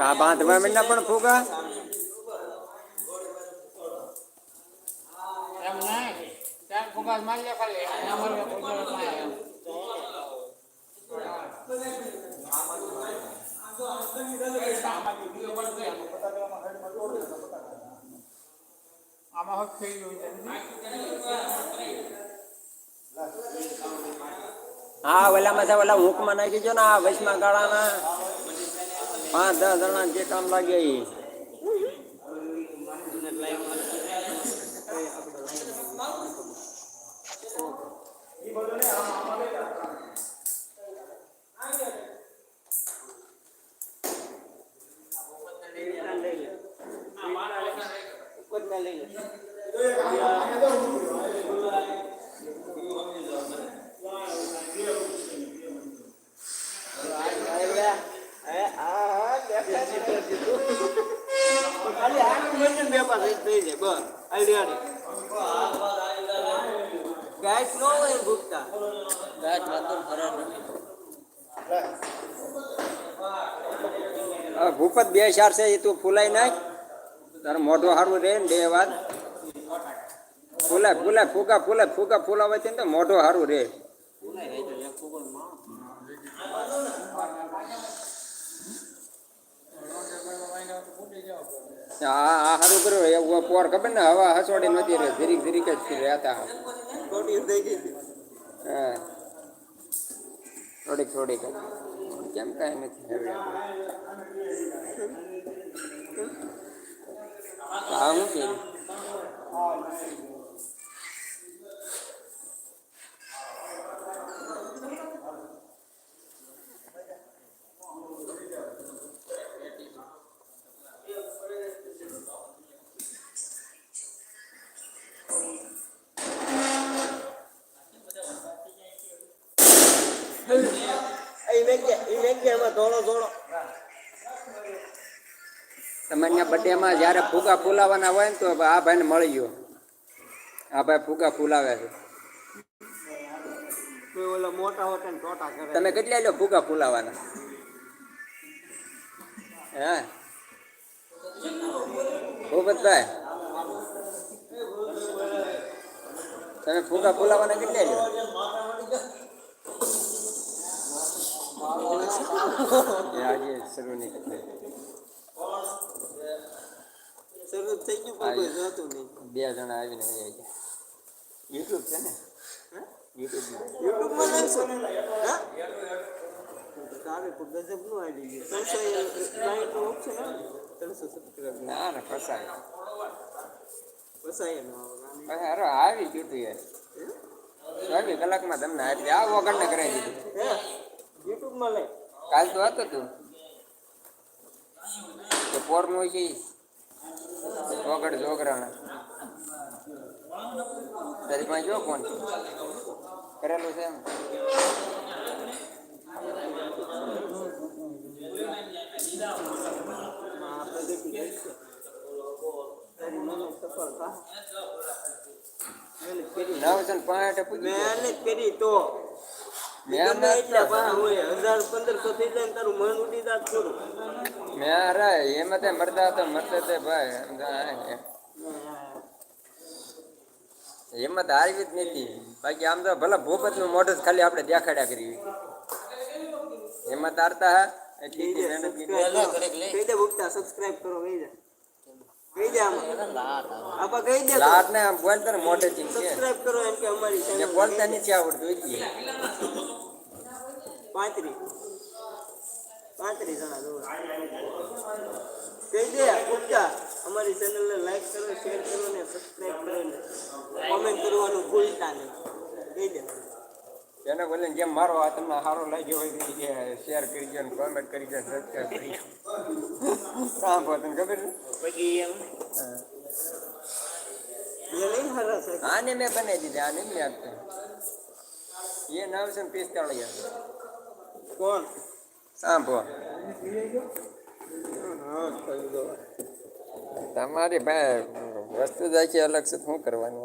આ બાંધવા મીંડા પણ ફૂગા? એમ નહીં ચાર ફુગાસ મારી લે ખાલી એના માટે ફુગાસ ના એમ આમાં હક થઈ ગયું હા ઓલામાં ઓલા હુંકમાં નાખી જો ને આ વચમાં ગાળાના પાંચ, દસ જણા જે કામ લાગે એ લઈ ગાય ન હોય ભૂખતા ગાય વાતો ખરા આ ભૂપત બે ચાર છે, એ તું ફૂલાય નાખ. તારું મોઢું સારું રહે ને બે વાત. ફૂલાય ફૂલાય ફૂગા ફૂલાય ફૂગા ફૂલાવે છે ને તો મોઢું સારું રહે હા આ સારું કર્યું એવું પોર ખબર ને હવા હસોડી નથી રહે ધીરીક ધીરીક જ રહેતા. હા. થોડીક થોડીક. કેમ કાંઈ નથી હવે હા હું કર્યું એ મેઘે એ મેઘે એમાં ધોળો ધોળો તમારા બર્થડેમાં જ્યારે ફુગા ફૂલાવાના હોય ને તો આ ભાઈને મળી ગયો. આ ભાઈ ફુગા ફૂલાવે છે. તમે કેટલા લો ફુગા ફૂલાવાના? હે? ભૂપતભાઈ? તમે ફુગા ફૂલાવાના કેટલા લો? આજે શરૂ નહીં કરી. થઈ ગયું પણ કોઈ જોતું નહીં. બે જણા આવીને વહી ગયા યુટ્યુબ છે ને? યુટ્યુબ યુટ્યુબમાં. નાખશો હા? તારે ગજબનું આવી ગયું ત્રણસો લાઈટનું ઓપ્શન આવે ત્રણસો સબસ્ક્રાઈબ ના ના ફસાય. બસાય નો આવે હારો આવી ગયું તું યાર. ચોવીસ કલાકમાં તમને એટલે આ વગરને કરાવી દીધું. હે? યુટ્યુબ લઈ. કાલ તો હતો તું. તો પોરનું છે વગર જોગરાણા. તારી પાસે જો કોણ? કરેલું છે એમ? નવસો મહેનત કરી તો. મહેનત એટલા હજાર પંદરસો થઈ જાય તારું મન ઉડી જાત થોડું મેં અરે એમાં તે મરતા તો મરતે તે ભાઈ હિંમત હારવી જ નથી બાકી આમ તો ભલે ભૂપતનું મોઢું ખાલી આપણે દેખાડ્યા કરી હિંમત હારતા હા સબસ્ક્રાઇબ કરો બોલતા ને મોઢે એટલે પાંત્રી પાંત્રી જણા જોવે કહી દે ભૂખતા અમારી ચેનલને લાઈક કરો શેર કરો ને સબસ્ક્રાઇબ કરો ને. કોમેન્ટ કરવાનું ભૂલતા નહીં. કહી દે. એને બોલે જેમ મારો આ તમને સારો લાગ્યો હોય કે શેર કરી દો ને કોમેન્ટ કરી દો સબસ્ક્રાઈબ કરી કામ પર તને ખબર છે? પછી એમ? છે. આને મેં બનાવી દીધી આને મેં આપતા એ નામ ને પિસ્તાળીસ કોણ? સાંભો હા હા દો તમારી ભાઈ વસ્તુ જ આખી અલગ છે શું કરવાનું?